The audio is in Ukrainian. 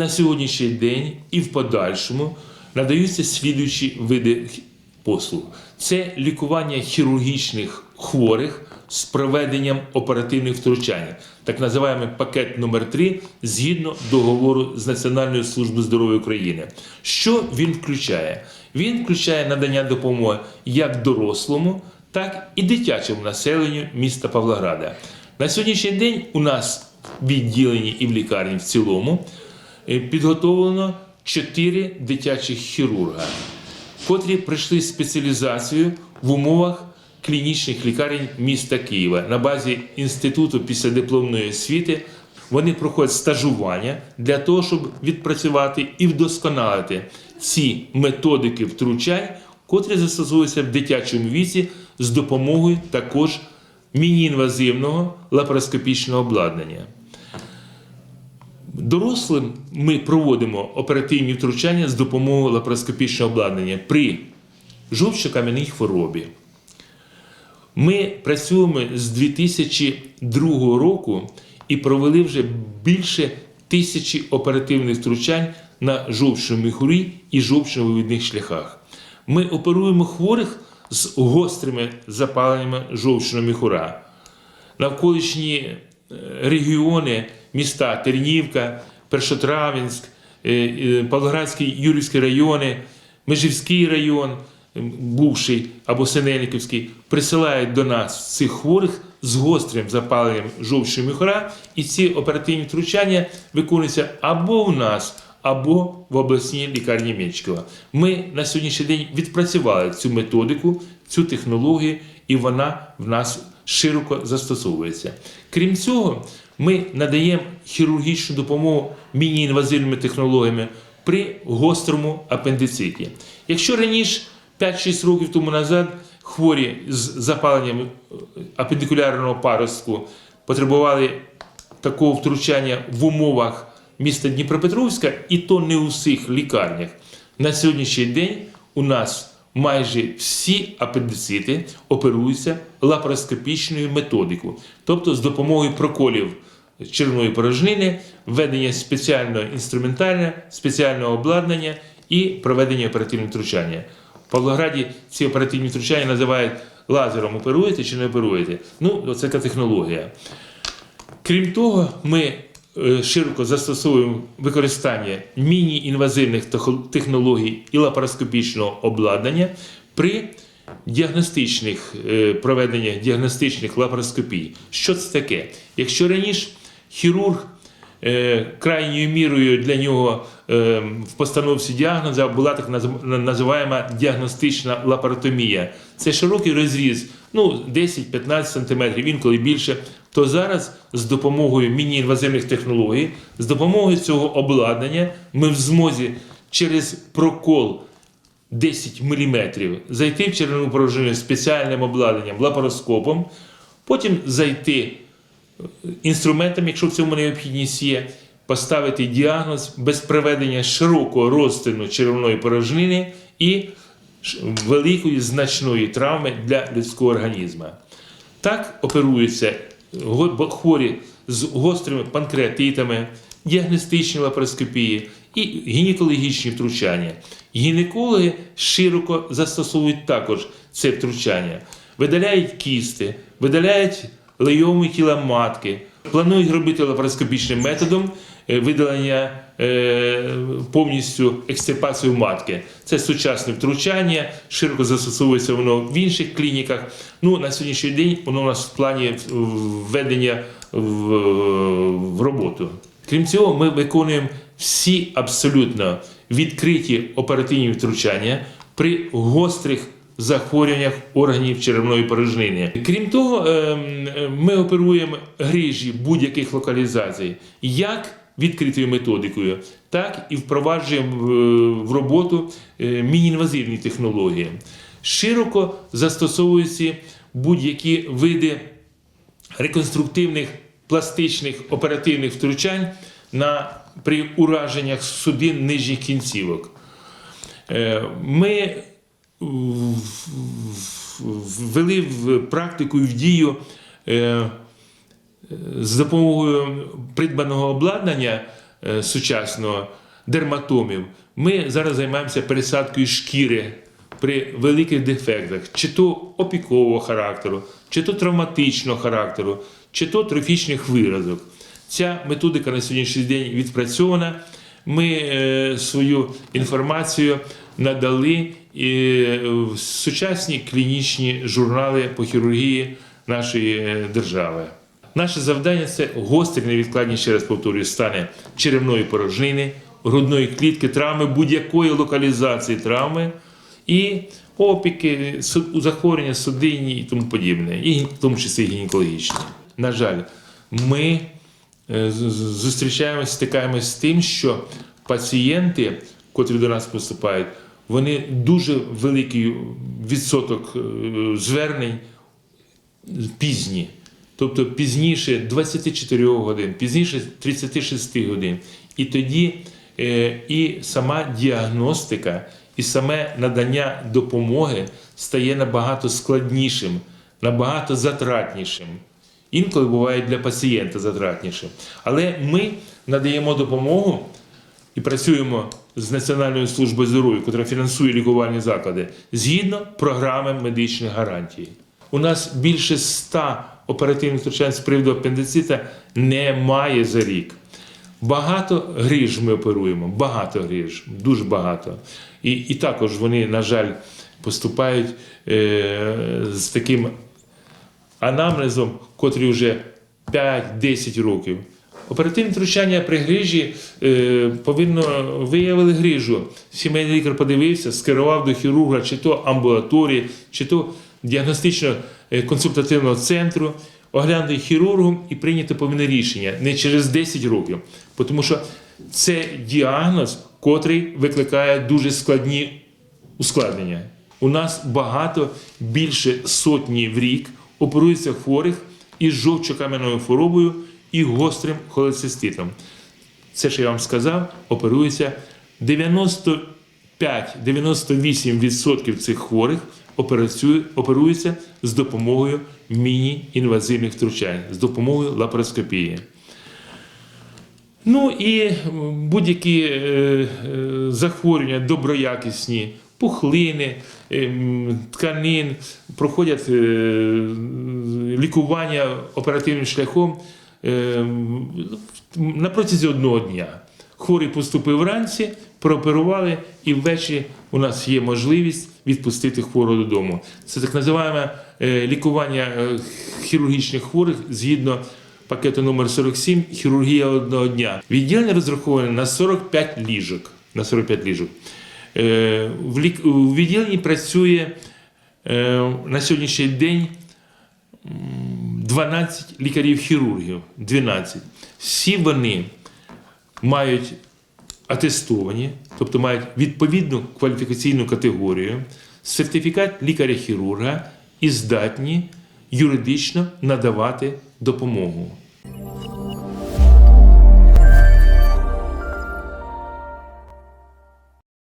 На сьогоднішній день і в подальшому надаються слідуючі види послуг: це лікування хірургічних хворих з проведенням оперативних втручань, так називаємо пакет номер 3 згідно договору з Національною службою здоров'я України. Що він включає? Він включає надання допомоги як дорослому, так і дитячому населенню міста Павлограда. На сьогоднішній день у нас в відділенні і в лікарні в цілому підготовлено 4 дитячих хірурга, котрі пройшли спеціалізацію в умовах клінічних лікарень міста Києва на базі Інституту післядипломної освіти. Вони проходять стажування для того, щоб відпрацювати і вдосконалити ці методики втручань, котрі застосовуються в дитячому віці з допомогою також міні-інвазивного лапароскопічного обладнання. Дорослим ми проводимо оперативні втручання з допомогою лапароскопічного обладнання при жовчокам'яній хворобі. Ми працюємо з 2002 року і провели вже більше тисячі оперативних втручань на жовчному міхурі і жовчно-вивідних шляхах. Ми оперуємо хворих з гострими запаленнями жовчного міхура. Навколишні е, регіони, міста Тернівка, Першотравенськ, е, е, Павлоградський, Юрівський райони, Межівський район, бувший або Синельниківський, присилають до нас цих хворих з гострим запаленням жовчного міхура, і ці оперативні втручання виконуються або в нас, або в обласній лікарні Мечкова. Ми на сьогоднішній день відпрацювали цю методику, цю технологію, і вона в нас широко застосовується. Крім цього, ми надаємо хірургічну допомогу міні-інвазивними технологіями при гострому апендициті. Якщо раніше 5-6 років тому назад хворі з запаленням е, апендикулярного паростку потребували такого втручання в умовах міста Дніпропетровська, і то не у всіх лікарнях. На сьогоднішній день у нас майже всі апендицити оперуються лапароскопічною методикою, тобто з допомогою проколів червоної порожнини, введення спеціального інструментарія, спеціального обладнання і проведення оперативного втручання. В Павлограді ці оперативні втручання називають лазером оперуєте чи не оперуєте. Ну, це така технологія. Крім того, ми широко застосовуємо використання міні-інвазивних технологій і лапароскопічного обладнання при діагностичних е, проведеннях діагностичних лапароскопій. Що це таке? Якщо раніше хірург е, крайньою мірою для нього е, в постановці діагноза була так наз- називаємо діагностична лапаротомія. Це широкий розріз, ну 10-15 см, інколи більше. То зараз з допомогою міні-інвазивних технологій, з допомогою цього обладнання, ми в змозі через прокол 10 мм зайти в червону порожнину спеціальним обладнанням, лапароскопом, потім зайти інструментом, якщо в цьому необхідність є, поставити діагноз без проведення широкого розтину червоної порожнини і великої значної травми для людського організму. Так оперуються хворі з гострими панкреатитами, діагностичні лапароскопії і гінекологічні втручання. Гінекологи широко застосовують також це втручання. Видаляють кісти, видаляють лейові тіла матки, планують робити лапароскопічним методом е, видалення е, повністю екстирпацію матки. Це сучасне втручання, широко застосовується воно в інших клініках. Ну, на сьогоднішній день воно у нас в плані введення в роботу. Крім цього, ми виконуємо всі абсолютно відкриті оперативні втручання при гострих захворюваннях органів черевної порожнини. Крім того, ем, е, ми оперуємо грижі будь-яких локалізацій, як відкритою методикою, так і впроваджуємо в- роботу е, міні-інвазивні технології. Широко застосовуються будь-які види реконструктивних пластичних оперативних втручань на, при ураженнях судин нижніх кінцівок. Е, Ми ввели в практику і в дію е, з допомогою придбаного обладнання е, сучасного, дерматомів. Ми зараз займаємося пересадкою шкіри при великих дефектах, чи то опікового характеру, чи то травматичного характеру, чи то трофічних виразок. Ця методика на сьогоднішній день відпрацьована. Ми е, свою інформацію надали е, сучасні клінічні журнали по хірургії нашої е, держави. Наше завдання це гострі невідкладні, ще раз повторюю, стани черевної порожнини, грудної клітки, травми будь-якої локалізації травми і опіки, захворювання судинні і тому подібне, і в тому числі гінекологічні. На жаль, ми е, зустрічаємося, стикаємося з тим, що пацієнти, котрі до нас поступають, вони дуже великий відсоток е, звернень пізні. Тобто пізніше 24 годин, пізніше 36 годин. І тоді е, і сама діагностика, і саме надання допомоги стає набагато складнішим, набагато затратнішим. Інколи буває для пацієнта затратнішим. Але ми надаємо допомогу і працюємо з Національною службою здоров'я, яка фінансує лікувальні заклади, згідно програми медичних гарантій. У нас більше ста оперативних втручань з приводу апендицита немає за рік. Багато гриж ми оперуємо, багато гриж, дуже багато. І, і також вони, на жаль, поступають е, з таким анамнезом, котрий вже 5-10 років. Оперативне втручання при грижі е, повинно виявили грижу. Сімейний лікар подивився, скерував до хірурга, чи то амбулаторії, чи то діагностично-консультативного центру, оглянути хірургом і прийняти повинне рішення не через 10 років. Тому що це діагноз, котрий викликає дуже складні ускладнення. У нас багато більше сотні в рік оперується хворих із жовчокам'яною хворобою і гострим холециститом. Це, що я вам сказав, оперується 95-98% цих хворих оперуються з допомогою міні-інвазивних втручань, з допомогою лапароскопії. Ну і будь-які е, е, захворювання доброякісні, пухлини, е, тканин, проходять е, лікування оперативним шляхом на протязі одного дня. Хворий поступив вранці, прооперували, і ввечері у нас є можливість відпустити хворого додому. Це так називаємо е, лікування е, хірургічних хворих згідно пакету номер 47 хірургія одного дня. Відділення розраховане на 45 ліжок. На 45 ліжок. Е, В відділенні працює на сьогоднішній день 12 лікарів-хірургів. 12. Всі вони мають атестовані, тобто мають відповідну кваліфікаційну категорію, сертифікат лікаря-хірурга і здатні юридично надавати допомогу.